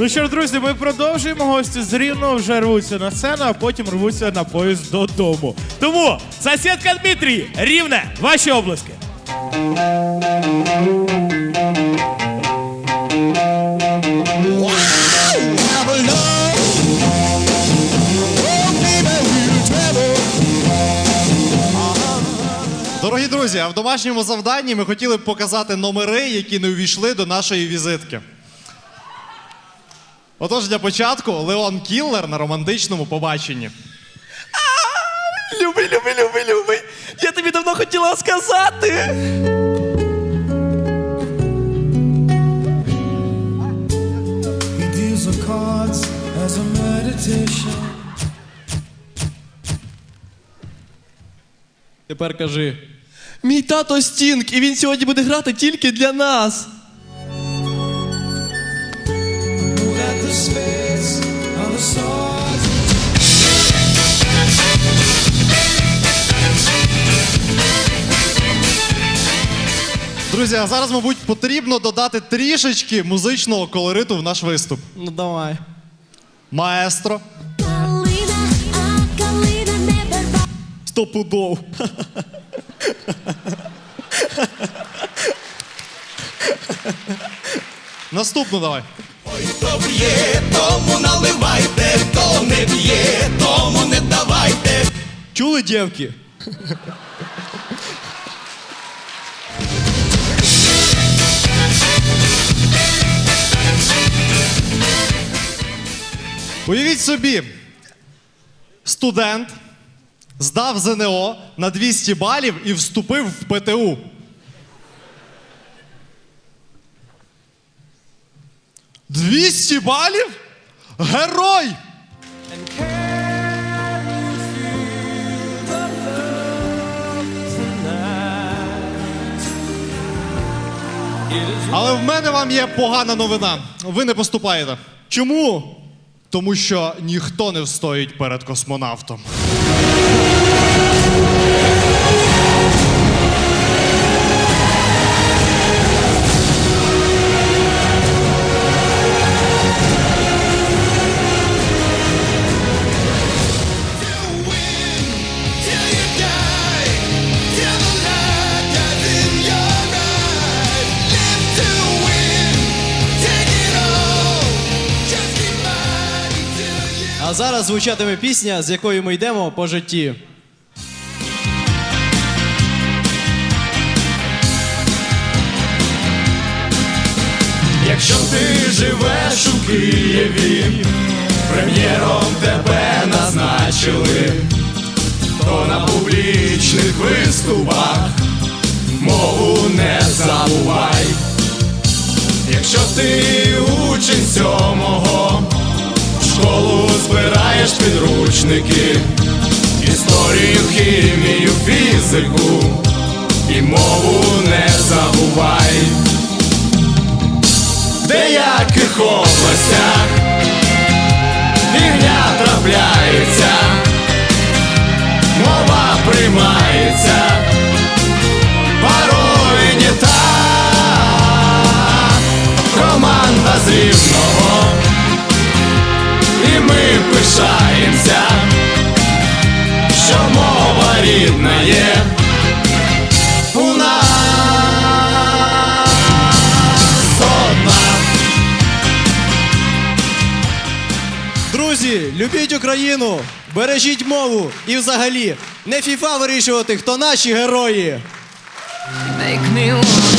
Ну що ж, друзі, ми продовжуємо. Гості з Рівного вже рвуться на сцену, а потім рвуться на поїзд додому. Тому сусідка Дмитрій, рівне, ваші обласки. Дорогі друзі, а в домашньому завданні ми хотіли б показати номери, які не увійшли до нашої візитки. Отож, для початку Леон Кіллер на романтичному побаченні. Любий, любий, любий, любий. Я тобі давно хотіла сказати. Тепер кажи. Мій тато Стінг, і він сьогодні буде грати тільки для нас. Друзі, а зараз, мабуть, потрібно додати трішечки музичного колориту в наш виступ. Ну давай. Маестро. Калина, а калина не бере. Стопудов. Наступну давай. Хто б'є, тому наливайте, хто не б'є, тому не давайте. Чули, дівки? Уявіть собі, студент здав ЗНО на 200 балів і вступив в ПТУ. «200 балів? Герой! Але в мене вам є погана новина. Ви не поступаєте. Чому? Тому що ніхто не встоїть перед космонавтом. А зараз звучатиме пісня, з якою ми йдемо по житті. Якщо ти живеш у Києві, прем'єром тебе назначили, то на публічних виступах мову не забувай. Якщо ти учень сьомого, в школу збираєш підручники, історію, хімію, фізику і мову не забувай. Де деяких пишаємося, що мова рідна є. У нас одна. Друзі, любіть Україну, бережіть мову і взагалі не фіфа вирішувати, хто наші герої. Make me